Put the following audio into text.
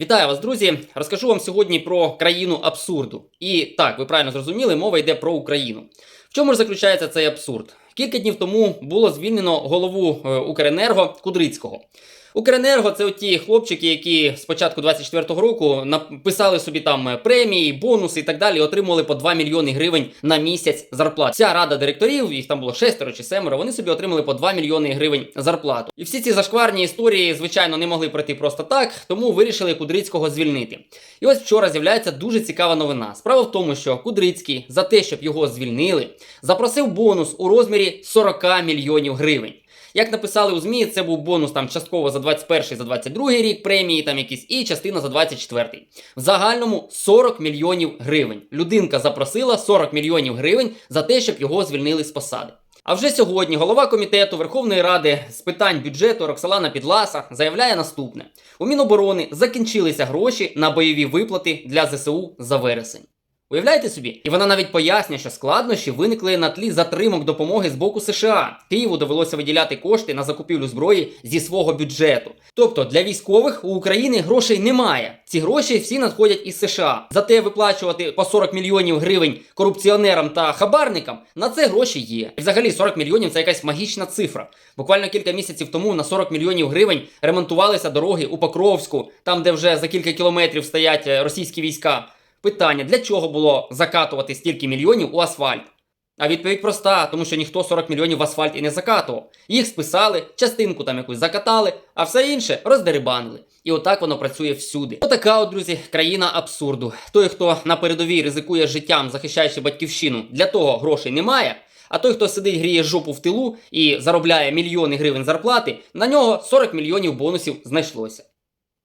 Вітаю вас, друзі! Розкажу вам сьогодні про країну абсурду. І так, ви правильно зрозуміли, мова йде про Україну. В чому ж заключається цей абсурд? Кілька днів тому було звільнено голову е, Укренерго Кудрицького. Укренерго це ті хлопчики, які з початку 24-го року написали собі там е, премії, бонуси і так далі, отримували по 2 мільйони гривень на місяць зарплат. Вся рада директорів, їх там було шестеро чи семеро, вони собі отримали по 2 мільйони гривень зарплату. І всі ці зашкварні історії, звичайно, не могли пройти просто так, тому вирішили Кудрицького звільнити. І ось вчора з'являється дуже цікава новина. Справа в тому, що Кудрицький за те, щоб його звільнили, запросив бонус у розмірі 40 мільйонів гривень. Як написали у ЗМІ, це був бонус там частково за 21 за 22 рік премії, там якісь, і частина за 24. В загальному 40 мільйонів гривень. Людинка запросила 40 мільйонів гривень за те, щоб його звільнили з посади. А вже сьогодні голова комітету Верховної Ради з питань бюджету Роксолана Підласа заявляє наступне: у Міноборони закінчилися гроші на бойові виплати для ЗСУ за вересень. Уявляєте собі? І вона навіть пояснює, що складнощі виникли на тлі затримок допомоги з боку США. Києву довелося виділяти кошти на закупівлю зброї зі свого бюджету. Тобто для військових у України грошей немає. Ці гроші всі надходять із США. Зате виплачувати по 40 мільйонів гривень корупціонерам та хабарникам на це гроші є. І взагалі 40 мільйонів це якась магічна цифра. Буквально кілька місяців тому на 40 мільйонів гривень ремонтувалися дороги у Покровську, там де вже за кілька кілометрів стоять е, російські війська. Питання: для чого було закатувати стільки мільйонів у асфальт? А відповідь проста, тому що ніхто 40 мільйонів в асфальт і не закатував. Їх списали, частинку там якусь закатали, а все інше роздерибанили. І отак воно працює всюди. Отака, от, друзі, країна абсурду. Той, хто на передовій ризикує життям, захищаючи батьківщину, для того грошей немає. А той, хто сидить, гріє жопу в тилу і заробляє мільйони гривень зарплати, на нього 40 мільйонів бонусів знайшлося.